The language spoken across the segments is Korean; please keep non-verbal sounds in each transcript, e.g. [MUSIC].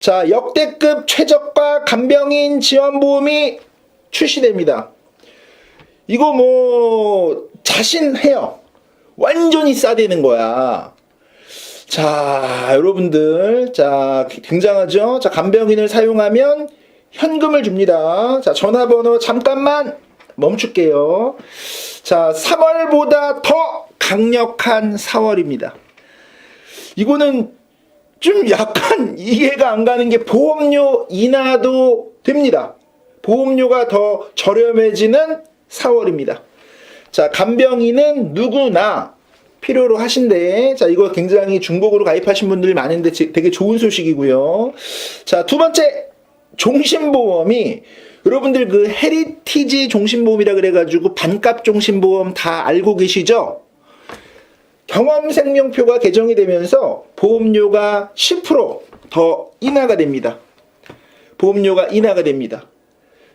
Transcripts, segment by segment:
자, 역대급 최저가 간병인 지원보험이 출시됩니다. 이거 뭐, 자신해요. 완전히 싸대는 거야. 자, 여러분들. 자, 굉장하죠? 자, 간병인을 사용하면 현금을 줍니다. 자, 전화번호 잠깐만 멈출게요. 자, 3월보다 더 강력한 4월입니다. 이거는 좀 약간 이해가 안 가는 게 보험료 인하도 됩니다. 보험료가 더 저렴해지는 4월입니다. 자, 간병인은 누구나 필요로 하신데, 자, 이거 굉장히 중복으로 가입하신 분들이 많은데 지- 되게 좋은 소식이고요. 자, 두 번째, 종신보험이 여러분들 그 헤리티지 종신보험이라 그래가지고 반값 종신보험 다 알고 계시죠? 경험 생명표가 개정이 되면서 보험료가 10%더 인하가 됩니다. 보험료가 인하가 됩니다.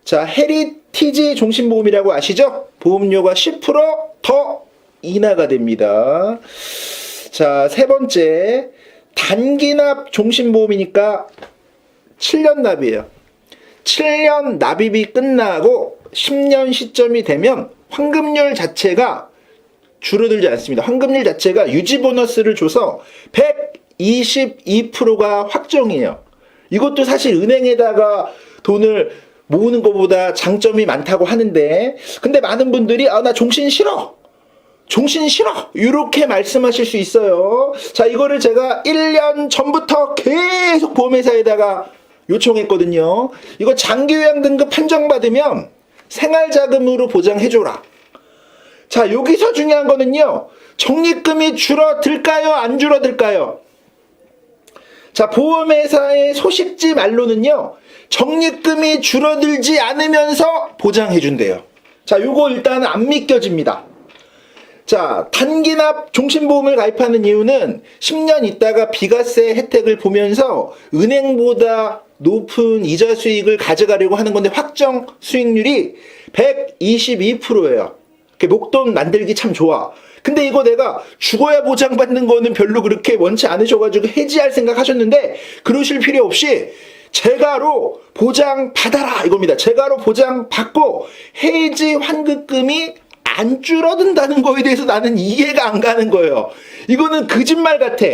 자, 헤리티지 종신보험이라고 아시죠? 보험료가 10%더 인하가 됩니다. 자, 세 번째, 단기납 종신보험이니까 7년 납이에요. 7년 납입이 끝나고 10년 시점이 되면 환급률 자체가 줄어들지 않습니다. 환급률 자체가 유지 보너스를 줘서 122%가 확정이에요. 이것도 사실 은행에다가 돈을 모으는 것보다 장점이 많다고 하는데, 근데 많은 분들이, 아, 나 종신 싫어! 종신 싫어! 이렇게 말씀하실 수 있어요. 자, 이거를 제가 1년 전부터 계속 보험회사에다가 요청했거든요. 이거 장기요양 등급 판정받으면 생활자금으로 보장해줘라. 자, 여기서 중요한 거는요. 적립금이 줄어들까요? 안 줄어들까요? 자, 보험회사의 소식지 말로는요. 적립금이 줄어들지 않으면서 보장해 준대요. 자, 요거 일단 안 믿겨집니다. 자, 단기납 종신보험을 가입하는 이유는 10년 있다가 비과세 혜택을 보면서 은행보다 높은 이자 수익을 가져가려고 하는 건데 확정 수익률이 122%예요. 목돈 만들기 참 좋아. 근데 이거 내가 죽어야 보장받는 거는 별로 그렇게 원치 않으셔가지고 해지할 생각 하셨는데 그러실 필요 없이 재가로 보장 받아라 이겁니다. 재가로 보장 받고 해지 환급금이 안 줄어든다는 거에 대해서 나는 이해가 안 가는 거예요. 이거는 거짓말 같아.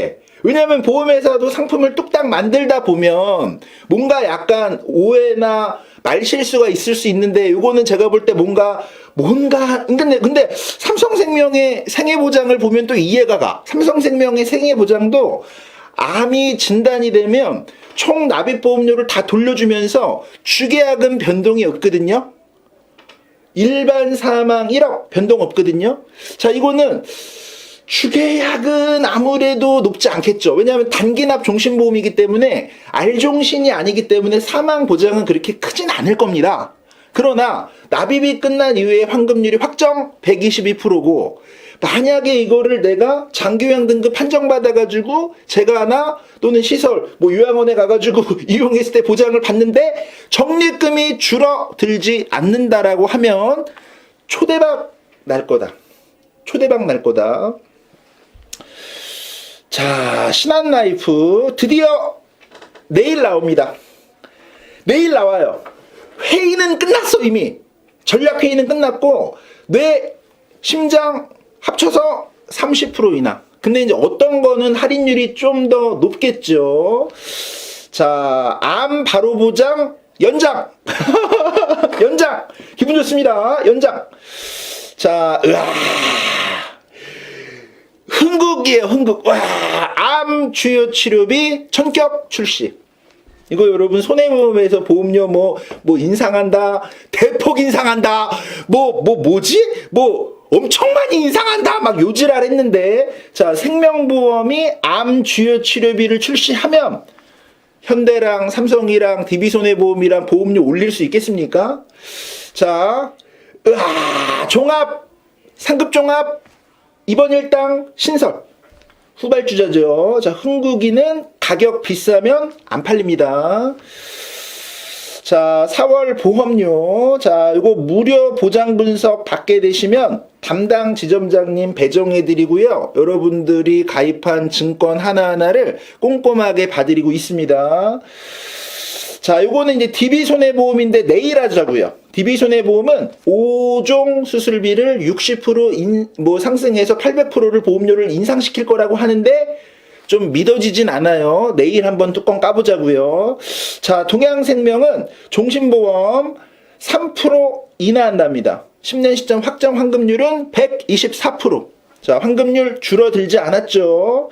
왜냐면 보험회사도 상품을 뚝딱 만들다 보면 뭔가 약간 오해나 말실수가 있을 수 있는데 이거는 제가 볼 때 뭔가 뭔가 근데 근데 삼성생명의 생애보장을 보면 또 이해가 가. 삼성생명의 생애보장도 암이 진단이 되면 총 납입 보험료를 다 돌려주면서 주계약은 변동이 없거든요. 일반 사망 1억 변동 없거든요. 자, 이거는 주계약은 아무래도 높지 않겠죠. 왜냐하면 단기납 종신보험이기 때문에 알종신이 아니기 때문에 사망 보장은 그렇게 크진 않을 겁니다. 그러나 납입이 끝난 이후에 환급률이 확정 122%고 만약에 이거를 내가 장기요양 등급 판정받아가지고 제가 하나 또는 시설 뭐 요양원에 가가지고 [LAUGHS] 이용했을 때 보장을 받는데 적립금이 줄어들지 않는다라고 하면 초대박 날 거다. 초대박 날 거다. 자, 신한 라이프 드디어 내일 나옵니다. 내일 나와요. 회의는 끝났어 이미. 전략 회의는 끝났고 뇌, 심장 합쳐서 30% 인하. 근데 이제 어떤 거는 할인율이 좀 더 높겠죠. 자, 암 바로 보장 연장. [LAUGHS] 연장. 기분 좋습니다. 연장. 자, 으아. 흥국이에요, 흥국. 와, 암 주요 치료비 전격 출시. 이거 여러분 손해보험에서 보험료 뭐뭐 인상한다 대폭 인상한다 뭐뭐 뭐, 지 뭐 엄청 많이 인상한다 막 요지랄 했는데 자 생명보험이 암 주요 치료비를 출시하면 현대랑 삼성이랑 DB손해보험이랑 보험료 올릴 수 있겠습니까? 자 으아 종합 상급 종합 이번 일당 신설 후발주자죠. 자, 흥국이는 가격 비싸면 안 팔립니다. 자, 4월 보험료. 자, 이거 무료 보장 분석 받게 되시면 담당 지점장님 배정해 드리고요. 여러분들이 가입한 증권 하나하나를 꼼꼼하게 봐드리고 있습니다. 자, 요거는 이제 DB 손해보험인데 내일 하자고요. DB 손해보험은 5종 수술비를 60% 인, 뭐 상승해서 800%를 보험료를 인상시킬 거라고 하는데 좀 믿어지진 않아요. 내일 한번 뚜껑 까보자고요. 자, 동양생명은 종신보험 3% 인하한답니다. 10년 시점 확정 환급률은 124%. 자, 환급률 줄어들지 않았죠.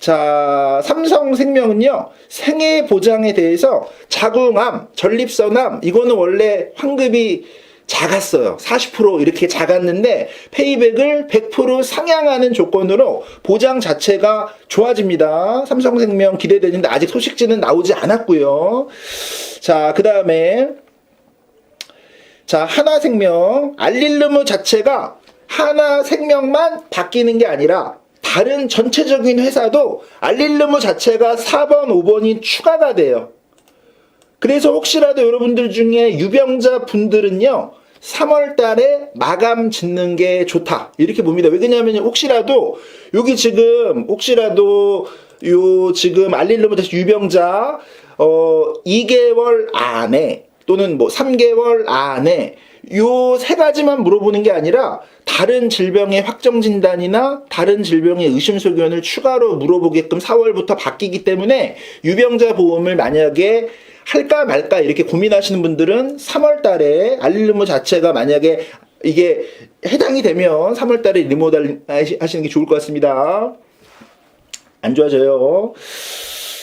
자, 삼성생명은요, 생애 보장에 대해서 자궁암, 전립선암, 이거는 원래 환급이 작았어요. 40% 이렇게 작았는데 페이백을 100% 상향하는 조건으로 보장 자체가 좋아집니다. 삼성생명 기대되는데 아직 소식지는 나오지 않았고요. 자, 그 다음에 자, 하나생명 알릴르무 자체가 하나생명만 바뀌는 게 아니라 다른 전체적인 회사도 알릴르무 자체가 4번, 5번이 추가가 돼요. 그래서 혹시라도 여러분들 중에 유병자 분들은요, 3월 달에 마감 짓는 게 좋다. 이렇게 봅니다. 왜 그러냐면 혹시라도 여기 지금 혹시라도 요 지금 알릴르무 다시 유병자 어 2개월 안에 또는 뭐 3개월 안에 요 세 가지만 물어보는 게 아니라 다른 질병의 확정 진단이나 다른 질병의 의심 소견을 추가로 물어보게끔 4월부터 바뀌기 때문에 유병자 보험을 만약에 할까 말까 이렇게 고민하시는 분들은 3월 달에 알릴르무 자체가 만약에 이게 해당이 되면 3월 달에 리모델 하시- 하시는 게 좋을 것 같습니다. 안 좋아져요.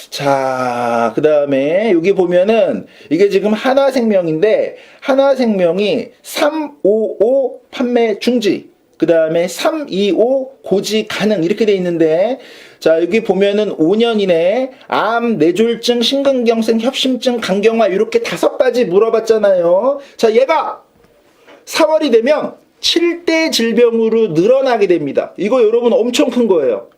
자, 그 다음에 여기 보면은 이게 지금 하나생명인데 하나생명이 355 판매 중지, 그 다음에 325 고지 가능 이렇게 돼 있는데 자, 여기 보면은 5년 이내 암, 뇌졸중, 심근경색, 협심증, 간경화 이렇게 다섯 가지 물어봤잖아요. 자, 얘가 4월이 되면 7대 질병으로 늘어나게 됩니다. 이거 여러분 엄청 큰 거예요.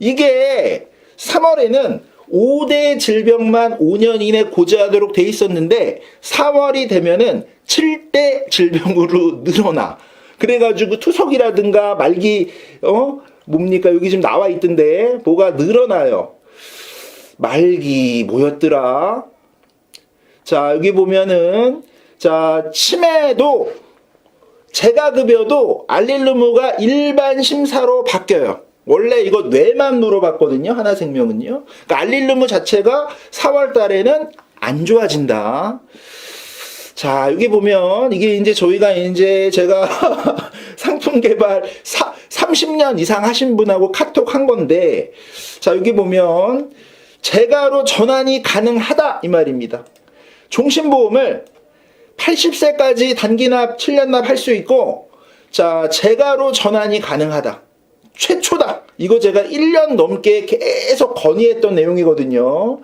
이게 3월에는 5대 질병만 5년 이내 고지하도록 돼 있었는데 4월이 되면은 7대 질병으로 늘어나. 그래가지고 투석이라든가 말기 어 뭡니까 여기 지금 나와 있던데 뭐가 늘어나요. 말기 뭐였더라? 자 여기 보면은 자 치매도 재가급여도 알릴루무가 일반 심사로 바뀌어요. 원래 이거 뇌만 물어봤거든요. 하나생명은요. 그러니까 알릴루무 자체가 4월 달에는 안 좋아진다. 자, 여기 보면 이게 이제 저희가 이제 제가 [LAUGHS] 상품 개발 사, 30년 이상 하신 분하고 카톡 한 건데 자, 여기 보면 재가로 전환이 가능하다 이 말입니다. 종신보험을 80세까지 단기납 7년납 할 수 있고 자 재가로 전환이 가능하다. 최초다. 이거 제가 1년 넘게 계속 건의했던 내용이거든요.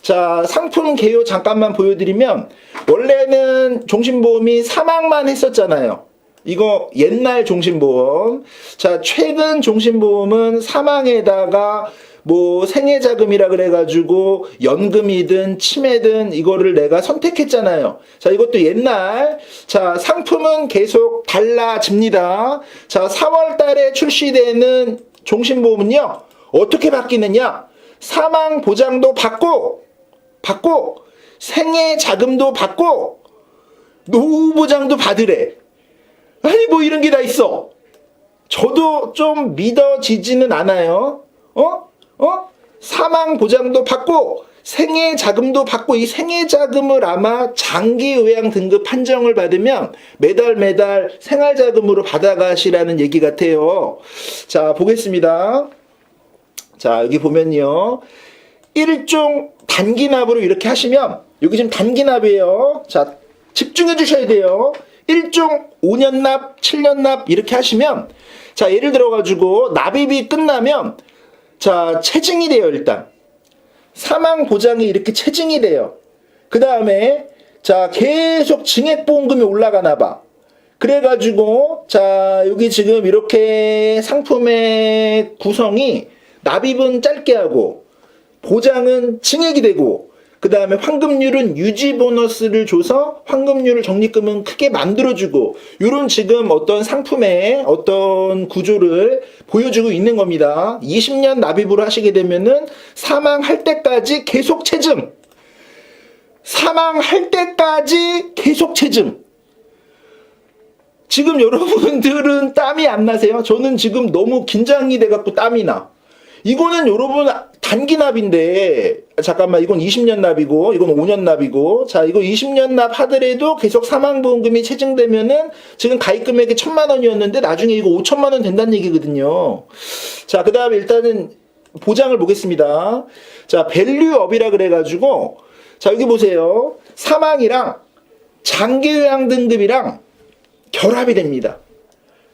자 상품 개요 잠깐만 보여드리면 원래는 종신보험이 사망만 했었잖아요 이거 옛날 종신보험 자 최근 종신보험은 사망에다가 뭐 생애 자금이라 그래 가지고 연금이든 치매든 이거를 내가 선택했잖아요. 자 이것도 옛날 자 상품은 계속 달라집니다. 자 4월달에 출시되는 종신보험은요 어떻게 바뀌느냐 사망 보장도 받고 받고 생애 자금도 받고 노후 보장도 받으래. 아니 뭐 이런 게 다 있어. 저도 좀 믿어지지는 않아요. 어? 어? 사망 보장도 받고 생애 자금도 받고 이 생애 자금을 아마 장기 요양 등급 판정을 받으면 매달 매달 생활 자금으로 받아가시라는 얘기 같아요. 자, 보겠습니다. 자, 여기 보면요. 일종 단기납으로 이렇게 하시면 여기 지금 단기납이에요. 자, 집중해 주셔야 돼요. 일종 5년 납, 7년 납 이렇게 하시면 자, 예를 들어 가지고 납입이 끝나면 자, 체증이 돼요, 일단. 사망 보장이 이렇게 체증이 돼요. 그 다음에, 자, 계속 증액 보험금이 올라가나 봐. 그래가지고, 자, 여기 지금 이렇게 상품의 구성이 납입은 짧게 하고, 보장은 증액이 되고, 그 다음에 환급률은 유지 보너스를 줘서 환급률을 적립금은 크게 만들어주고, 요런 지금 어떤 상품의 어떤 구조를 보여주고 있는 겁니다. 20년 납입으로 하시게 되면은 사망할 때까지 계속 체증. 사망할 때까지 계속 체증. 지금 여러분들은 땀이 안 나세요? 저는 지금 너무 긴장이 돼갖고 땀이 나. 이거는 여러분 단기 납인데 잠깐만 이건 20년 납이고 이건 5년 납이고 자 이거 20년 납 하더라도 계속 사망보험금이 체증되면은 지금 가입 금액이 천만 원이었는데 나중에 이거 5천만 원 된다는 얘기거든요. 자 그다음에 일단은 보장을 보겠습니다. 자 밸류업이라 그래가지고 자 여기 보세요 사망이랑 장기요양 등급이랑 결합이 됩니다.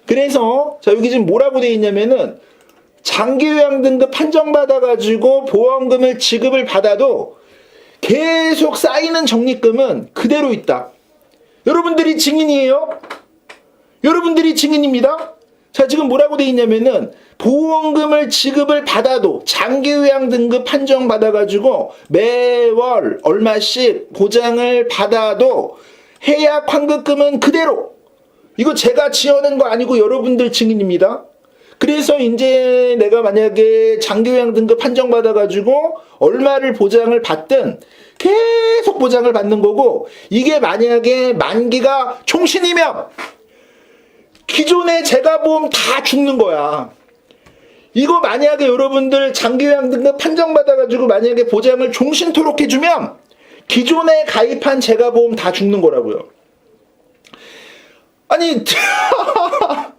그래서 자 여기 지금 뭐라고 돼 있냐면은 장기요양 등급 판정받아가지고 보험금을 지급을 받아도 계속 쌓이는 적립금은 그대로 있다. 여러분들이 증인이에요? 여러분들이 증인입니다. 자, 지금 뭐라고 돼 있냐면은 보험금을 지급을 받아도 장기요양 등급 판정 받아가지고 매월 얼마씩 보장을 받아도 해약 환급금은 그대로 이거 제가 지어낸 거 아니고 여러분들 증인입니다. 그래서 이제 내가 만약에 장기요양 등급 판정받아가지고 얼마를 보장을 받든 계속 보장을 받는 거고 이게 만약에 만기가 총신이면 기존의 재가보험 다 죽는 거야. 이거 만약에 여러분들 장기요양 등급 판정받아가지고 만약에 보장을 종신토록 해주면 기존에 가입한 재가보험 다 죽는 거라고요. 아니 [LAUGHS]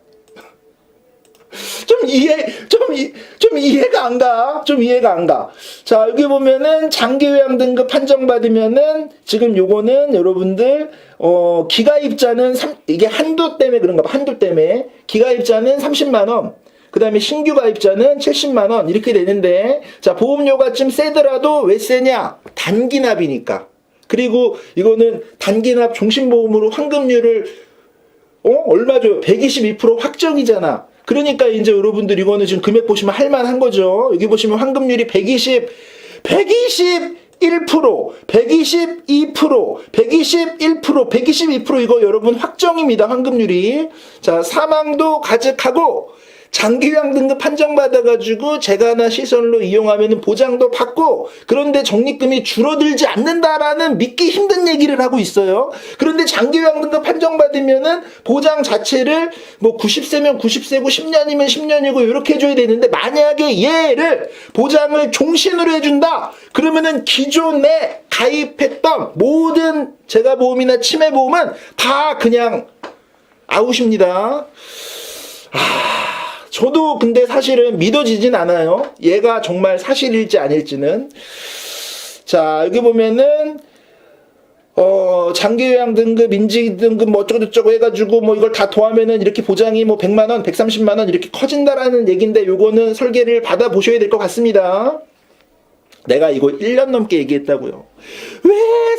좀 이해 좀, 이, 좀 이해가 안 가. 좀 이해가 안 가. 자, 여기 보면은 장기요양 등급 판정받으면은 지금 요거는 여러분들 어 기가입자는 삼, 이게 한도 때문에 그런가 봐. 한도 때문에 기가입자는 30만 원. 그 다음에 신규 가입자는 70만 원 이렇게 되는데 자, 보험료가 좀 세더라도 왜 세냐? 단기납이니까. 그리고 이거는 단기납 종신보험으로 환급률을 어? 얼마 죠122% 확정이잖아. 그러니까 이제 여러분들 이거는 지금 금액 보시면 할만한 거죠. 여기 보시면 환급률이 120, 121%, 122%, 121%, 122% 이거 여러분 확정입니다. 환급률이. 자, 사망도 가득하고 장기요양 등급 판정받아가지고 재가나 시설로 이용하면 보장도 받고 그런데 적립금이 줄어들지 않는다라는 믿기 힘든 얘기를 하고 있어요. 그런데 장기요양 등급 판정받으면은 보장 자체를 뭐 90세면 90세고 10년이면 10년이고 이렇게 해줘야 되는데 만약에 얘를 보장을 종신으로 해준다 그러면은 기존에 가입했던 모든 재가보험이나 치매보험은 다 그냥 아웃입니다. 저도 근데 사실은 믿어지진 않아요. 얘가 정말 사실일지 아닐지는. 자, 여기 보면은, 어, 장기요양 등급, 인지 등급 뭐 어쩌고저쩌고 해가지고 뭐 이걸 다 더하면은 이렇게 보장이 뭐 100만원, 130만원 이렇게 커진다라는 얘기인데 요거는 설계를 받아보셔야 될 것 같습니다. 내가 이거 1년 넘게 얘기했다고요. 왜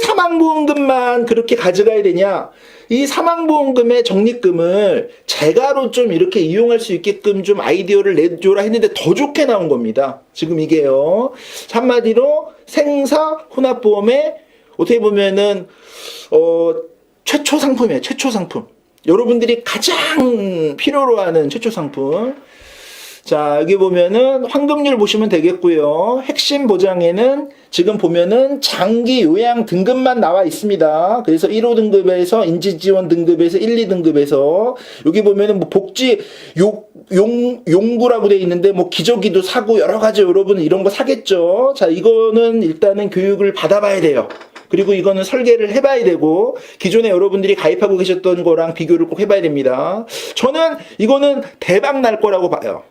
사망보험금만 그렇게 가져가야 되냐? 이 사망보험금의 적립금을 재가로 좀 이렇게 이용할 수 있게끔 좀 아이디어를 내줘라 했는데 더 좋게 나온 겁니다. 지금 이게요. 한마디로 생사 혼합보험의 어떻게 보면은 어 최초 상품이에요. 최초 상품. 여러분들이 가장 필요로 하는 최초 상품. 자, 여기 보면은 환급률 보시면 되겠고요. 핵심 보장에는 지금 보면은 장기 요양 등급만 나와 있습니다. 그래서 1호 등급에서 인지 지원 등급에서 1, 2등급에서 여기 보면은 뭐 복지 용, 용, 용구라고 돼 있는데 뭐 기저귀도 사고 여러 가지 여러분 이런 거 사겠죠. 자, 이거는 일단은 교육을 받아봐야 돼요. 그리고 이거는 설계를 해봐야 되고 기존에 여러분들이 가입하고 계셨던 거랑 비교를 꼭 해봐야 됩니다. 저는 이거는 대박 날 거라고 봐요.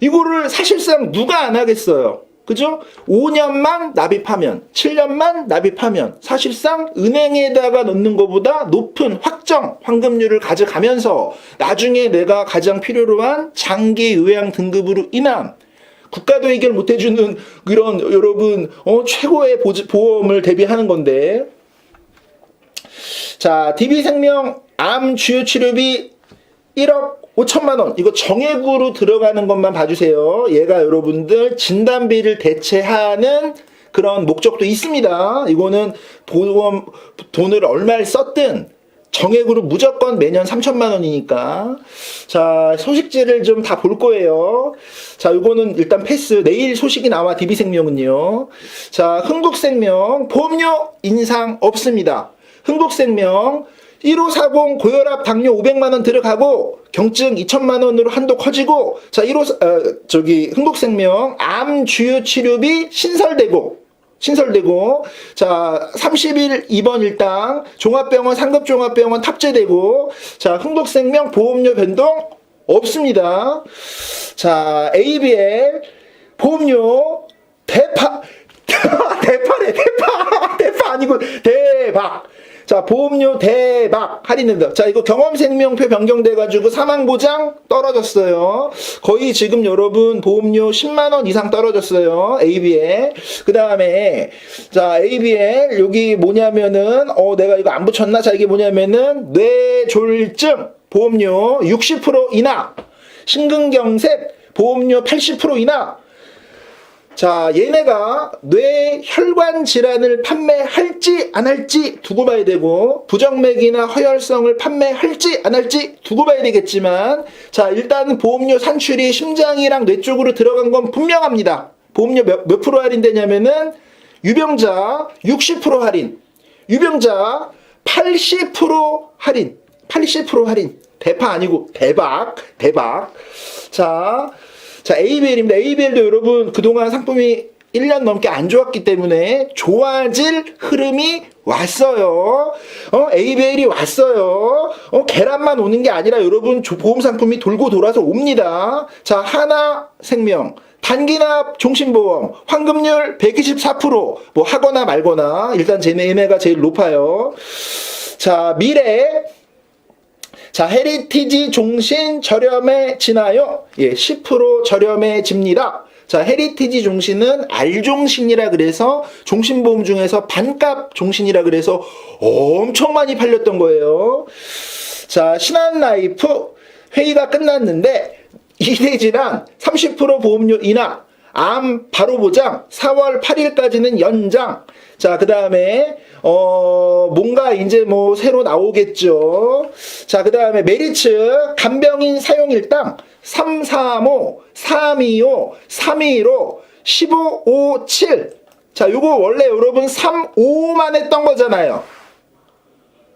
이거를 사실상 누가 안 하겠어요. 그죠? 5년만 납입하면, 7년만 납입하면 사실상 은행에다가 넣는 것보다 높은 확정 환급률을 가져가면서 나중에 내가 가장 필요로 한 장기 요양 등급으로 인한 국가도 해결 못 해주는 그런 여러분 어, 최고의 보지, 보험을 대비하는 건데 자 DB생명 암 주요 치료비 1억 5천만 원 이거 정액으로 들어가는 것만 봐주세요. 얘가 여러분들 진단비를 대체하는 그런 목적도 있습니다. 이거는 보험 돈을 얼마를 썼든 정액으로 무조건 매년 3천만 원이니까. 자, 소식지를 좀 다 볼 거예요. 자, 요거는 일단 패스. 내일 소식이 나와, DB생명은요. 자, 흥국생명, 보험료 인상 없습니다. 흥국생명, 1540 고혈압 당뇨 500만 원 들어가고 경증 2천만 원으로 한도 커지고 자 15 어, 저기 흥국생명 암 주요 치료비 신설되고 신설되고 자 30일 입원 일당 종합병원 상급 종합병원 탑재되고 자 흥국생명 보험료 변동 없습니다. 자 ABL 보험료 대파 [LAUGHS] 대파래 대파 [LAUGHS] 대파 아니고 대박 자 보험료 대박. 할인된다. 자 이거 경험생명표 변경돼가지고 사망보장 떨어졌어요. 거의 지금 여러분 보험료 10만원 이상 떨어졌어요. ABL 그 다음에 자 ABL 여기 뭐냐면은 어 내가 이거 안 붙였나? 자 이게 뭐냐면은 뇌졸증 보험료 60% 인하 심근경색 보험료 80% 인하 자, 얘네가 뇌 혈관 질환을 판매할지 안 할지 두고 봐야 되고 부정맥이나 허혈성을 판매할지 안 할지 두고 봐야 되겠지만 자, 일단 보험료 산출이 심장이랑 뇌 쪽으로 들어간 건 분명합니다. 보험료 몇, 몇 프로 할인되냐면은 유병자 60% 할인, 유병자 80% 할인, 80% 할인. 대파 아니고 대박, 대박. 자, 자, ABL입니다. ABL도 여러분 그동안 상품이 1년 넘게 안 좋았기 때문에 좋아질 흐름이 왔어요. 어, ABL이 왔어요. 어, 계란만 오는 게 아니라 여러분 조- 보험 상품이 돌고 돌아서 옵니다. 자, 하나 생명. 단기납 종신보험 환급률 124%뭐 하거나 말거나 일단 쟤네가 제일 높아요. 자 미래 자, 헤리티지 종신 저렴해 지나요? 예, 10% 저렴해집니다. 자, 헤리티지 종신은 알종신이라 그래서 종신보험 중에서 반값 종신이라 그래서 엄청 많이 팔렸던 거예요. 자, 신한라이프 회의가 끝났는데 이대질환 30% 보험료 인하 암 바로 보장 4월 8일까지는 연장. 자, 그 다음에, 어, 뭔가 이제 뭐 새로 나오겠죠. 자, 그 다음에 메리츠 간병인 사용일당 335, 325, 315, 1557. 자, 요거 원래 여러분 35만 했던 거잖아요.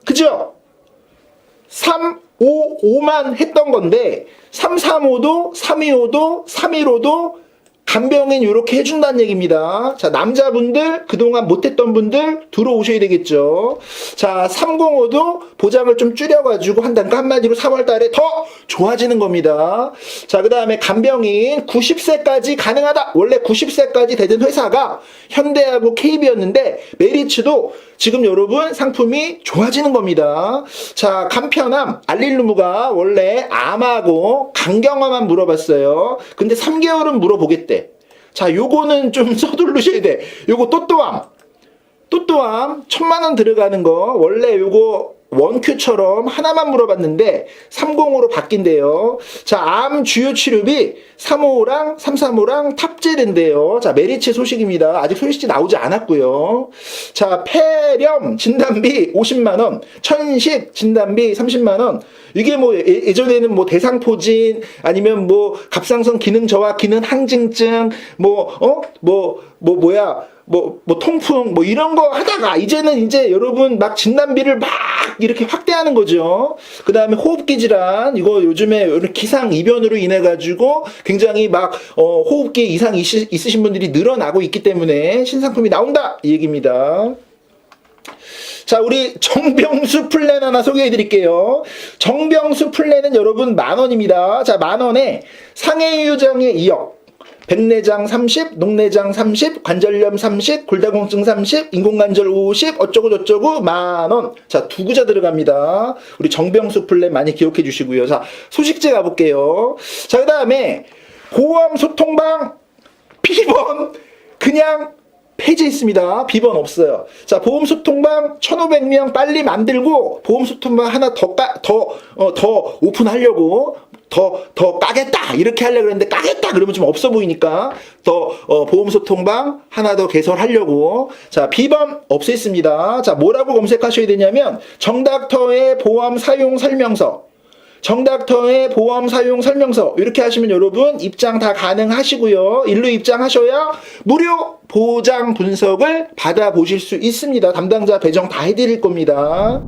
그죠? 3, 5, 5만 했던 건데 335도 325도 315도 간병인 이렇게 해준다는 얘기입니다. 자 남자분들 그동안 못했던 분들 들어오셔야 되겠죠. 자 305도 보장을 좀 줄여가지고 한단가 한마디로 3월 달에 더 좋아지는 겁니다. 자 그 다음에 간병인 90세까지 가능하다. 원래 90세까지 되던 회사가 현대하고 KB였는데 메리츠도 지금 여러분 상품이 좋아지는 겁니다. 자, 간편함 알릴루무가 원래 암하고 간경화만 물어봤어요. 근데 3개월은 물어보겠대. 자, 요거는 좀 [LAUGHS] 서두르셔야 돼. 요거 또또함. 또또함 천만 원 들어가는 거 원래 요거 원큐처럼 하나만 물어봤는데 30으로 바뀐대요. 자, 암 주요 치료비 355랑 335랑 탑재된대요. 자, 메리츠 소식입니다. 아직 소식지 나오지 않았고요. 자, 폐렴 진단비 50만 원, 천식 진단비 30만 원. 이게 뭐 예- 예전에는 뭐 대상포진 아니면 뭐 갑상선 기능 저하, 기능 항진증 뭐 어? 뭐뭐 뭐야? 뭐, 뭐, 통풍, 뭐, 이런 거 하다가, 이제는 이제 여러분 막 진단비를 막 이렇게 확대하는 거죠. 그 다음에 호흡기 질환, 이거 요즘에 기상 이변으로 인해가지고 굉장히 막, 어, 호흡기 이상 있으, 있으신 분들이 늘어나고 있기 때문에 신상품이 나온다! 이 얘기입니다. 자, 우리 정병수 플랜 하나 소개해 드릴게요. 정병수 플랜은 여러분 만 원입니다. 자, 만 원에 상해 유정의 2억. 백내장 30, 녹내장 30, 관절염 30, 골다공증 30, 인공관절 50, 어쩌고 저쩌고 만원. 자, 두 구자 들어갑니다. 우리 정병수 플랜 많이 기억해 주시고요. 자, 소식제 가볼게요. 자, 그 다음에 보험 소통방 비번 그냥 폐지했습니다. 비번 없어요. 자, 보험 소통방 1,500명 빨리 만들고 보험 소통방 하나 더, 까, 더, 어, 더 오픈하려고 더, 더 까겠다! 이렇게 하려고 그랬는데 까겠다! 그러면 좀 없어 보이니까 더, 어, 보험소통방 하나 더 개설하려고. 자, 비번 없앴습니다. 자, 뭐라고 검색하셔야 되냐면 정닥터의 보험 사용 설명서. 정닥터의 보험 사용 설명서 이렇게 하시면 여러분 입장 다 가능하시고요. 일로 입장하셔야 무료 보장 분석을 받아 보실 수 있습니다. 담당자 배정 다 해드릴 겁니다.